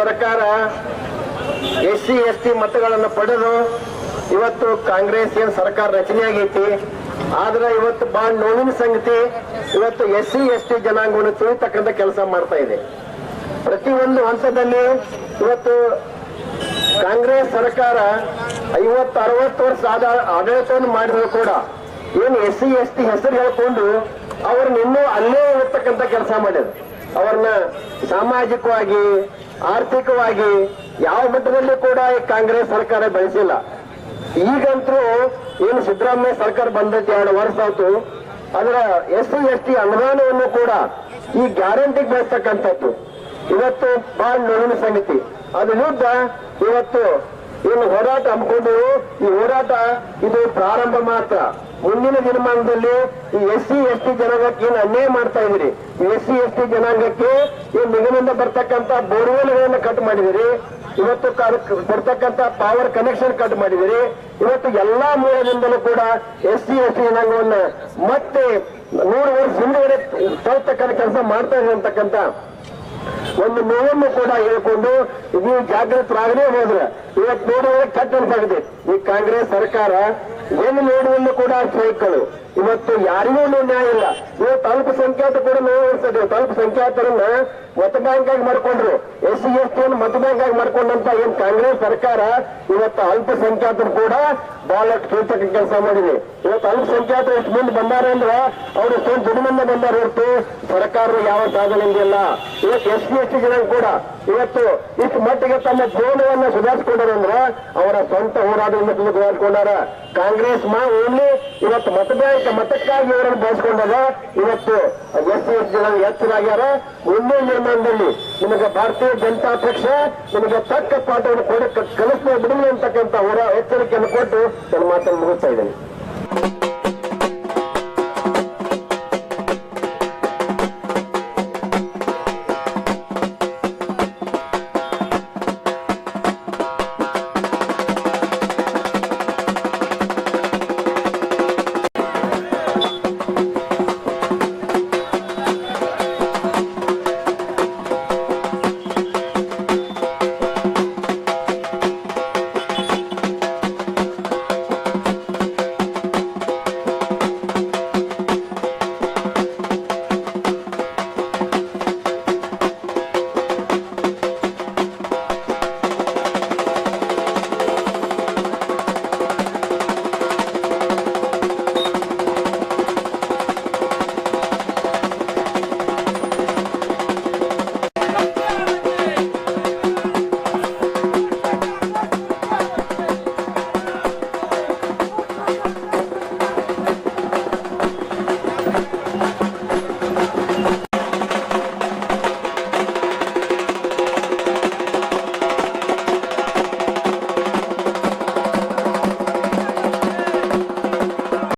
ಸರ್ಕಾರ S C S T ಮತಗಳನ್ನು ಪಡೆದು ಇವತ್ತು ಕಾಂಗ್ರೆಸ್ ಏನ್ ಸರ್ಕಾರ ರಚನೆ ಆಗೈತಿ, ಆದ್ರೆ ಇವತ್ತು ಬಾಳ್ ನೋವಿನ ಸಂಗತಿ ಇವತ್ತು ಎಸ್ ಸಿ ಎಸ್ ಟಿ ಜನಾಂಗವನ್ನು ತಿಳಿತಕ್ಕಂಥ ಕೆಲಸ ಮಾಡ್ತಾ ಇದೆ. ಪ್ರತಿಯೊಂದು ಹಂತದಲ್ಲಿ ಇವತ್ತು ಕಾಂಗ್ರೆಸ್ ಸರ್ಕಾರ ಐವತ್ತು, ಅರವತ್ತು ವರ್ಷ ಆದ ಆಡಳಿತವನ್ನು ಮಾಡಿದ್ರು ಕೂಡ ಏನು ಎಸ್ ಸಿ ಎಸ್ ಟಿ ಹೆಸರು ಹೇಳ್ಕೊಂಡು ಅವ್ರನ್ನ ಇನ್ನೂ ಅಲ್ಲೇ ಇರ್ತಕ್ಕಂಥ ಕೆಲಸ ಮಾಡಿದ್ರು. ಅವ್ರನ್ನ ಸಾಮಾಜಿಕವಾಗಿ ಆರ್ಥಿಕವಾಗಿ ಯಾವ ಮಟ್ಟದಲ್ಲಿ ಕೂಡ ಈ ಕಾಂಗ್ರೆಸ್ ಸರ್ಕಾರ ಬೆಳೆಸಿಲ್ಲ. ಈಗಂತೂ ಏನು ಸಿದ್ದರಾಮಯ್ಯ ಸರ್ಕಾರ ಬಂದೈತಿ ಎರಡು ವರ್ಷ ಆಯ್ತು. ಅದರ ಎಸ್ ಸಿ, ಎಸ್ ಅನುದಾನವನ್ನು ಕೂಡ ಈ ಗ್ಯಾರಂಟಿಗೆ ಬೆಳೆಸ್ತಕ್ಕಂಥದ್ದು. ಇವತ್ತು ಬಹಳ ನೋವಿನ ಸಂಗತಿ ಅದ್ರ ವಿರುದ್ಧ ಇವತ್ತು ಏನು ಹೋರಾಟ ಹಮ್ಮಿಕೊಂಡು ಈ ಹೋರಾಟ ಇದು ಪ್ರಾರಂಭ ಮಾತ್ರ. ಮುಂದಿನ ದಿನಮಾನದಲ್ಲಿ ಈ ಎಸ್ ಸಿ ಎಸ್ ಟಿ ಜನಾಂಗಕ್ಕೆ ಏನು ಅನ್ಯಾಯ ಮಾಡ್ತಾ ಇದ್ದೀರಿ? ಎಸ್ ಸಿ ಎಸ್ ಟಿ ಜನಾಂಗಕ್ಕೆ ಈ ನಿಗಮದಿಂದ ಬರ್ತಕ್ಕಂತ ಬೋರ್ವೆಲ್ಗಳನ್ನ ಕಟ್ ಮಾಡಿದಿರಿ ಇವತ್ತು ಕೊಡ್ತಕ್ಕಂತ ಪವರ್ ಕನೆಕ್ಷನ್ ಕಟ್ ಮಾಡಿದಿರಿ ಇವತ್ತು ಎಲ್ಲಾ ಮೂಲದಿಂದಲೂ ಕೂಡ ಎಸ್ ಸಿ ಎಸ್ ಟಿ ಜನಾಂಗವನ್ನ ಮತ್ತೆ ನೂರು ವರ್ಷ ತಳ್ತಕ್ಕಂಥ ಕೆಲಸ ಮಾಡ್ತಾ ಇದೆ ಒಂದು ನೋವನ್ನು ಕೂಡ ಹೇಳ್ಕೊಂಡು ನೀವು ಜಾಗೃತರಾಗದೇ ಹೋದ್ರೆ. ಇವತ್ತು ನೋಡುವ ಕೆಟ್ಟ ಈ ಕಾಂಗ್ರೆಸ್ ಸರ್ಕಾರ ಏನು ನೋಡುವನ್ನು ಕೂಡ ಸೈಕಳು ಇವತ್ತು ಯಾರಿಗೂ ನ್ಯಾಯ ಇಲ್ಲ. ಇವತ್ತು ಅಲ್ಪಸಂಖ್ಯಾತ ಕೂಡ ಇರ್ತದೆ ಇವತ್ತು ಅಲ್ಪಸಂಖ್ಯಾತರನ್ನ ಮತ ಬ್ಯಾಂಕ್ ಆಗಿ ಮಾಡ್ಕೊಂಡ್ರು. ಎಸ್ ಸಿ, ಎಸ್ ಟಿ ಮತ ಬ್ಯಾಂಕ್ ಆಗಿ ಮಾಡ್ಕೊಂಡಂತ ಏನ್ ಕಾಂಗ್ರೆಸ್ ಸರ್ಕಾರ ಇವತ್ತು ಅಲ್ಪಸಂಖ್ಯಾತರು ಕೂಡ ಬಹಳಷ್ಟು ಕೀರ್ತಕ ಕೆಲಸ ಮಾಡಿದೆ. ಇವತ್ತು ಅಲ್ಪಸಂಖ್ಯಾತರು ಎಷ್ಟು ಮುಂದೆ ಬಂದಾರೆ ಅಂದ್ರೆ ಅವ್ರು ಎಷ್ಟೊಂದು ದುಡಿಮೆ ಬಂದಾರ ಹೊರತು ಸರ್ಕಾರ ಯಾವ ಸಾಧನೆ ಇವತ್ತು ಎಸ್ ಸಿ, ಎಸ್ ಟಿ ಜನ ಕೂಡ ಇವತ್ತು ಇಷ್ಟು ಮಟ್ಟಿಗೆ ತಮ್ಮ ಜೀವನವನ್ನ ಸುಧಾರಿಸಿಕೊಂಡಾರ ಅಂದ್ರೆ ಅವರ ಸ್ವಂತ ಹೋರಾಟದಿಂದ ಸುಧಾರಿಸಿಕೊಂಡಾರ. ಕಾಂಗ್ರೆಸ್ ಮಾ ಓನ್ಲಿ ಇವತ್ತು ಮತದಾಯಕ ಮತಕ್ಕಾಗಿ ಇವರನ್ನು ಬಳಸ್ಕೊಂಡಾರ ಇವತ್ತು ಎಸ್ ಎಸ್ ಜನ ಎಚ್ಚರಾಗ್ಯಾರ ಮುಂದಿನ ನಿರ್ಮಾಣದಲ್ಲಿ ನಿಮಗೆ ಭಾರತೀಯ ಜನತಾ ಪಕ್ಷ ನಿಮಗೆ ತಕ್ಕ ಪಾಠವನ್ನು ಕೊಡಕ್ಕೆ ಕಲಿಸ್ತಾ ಬಿಡಲಿ ಅಂತಕ್ಕಂಥ ಹೋರಾ ಎಚ್ಚರಿಕೆಯನ್ನು ಕೊಟ್ಟು ನನ್ನ ಮಾತನ್ನು ಮುಗಿಸ್ತಾ ಇದ್ದೇನೆ.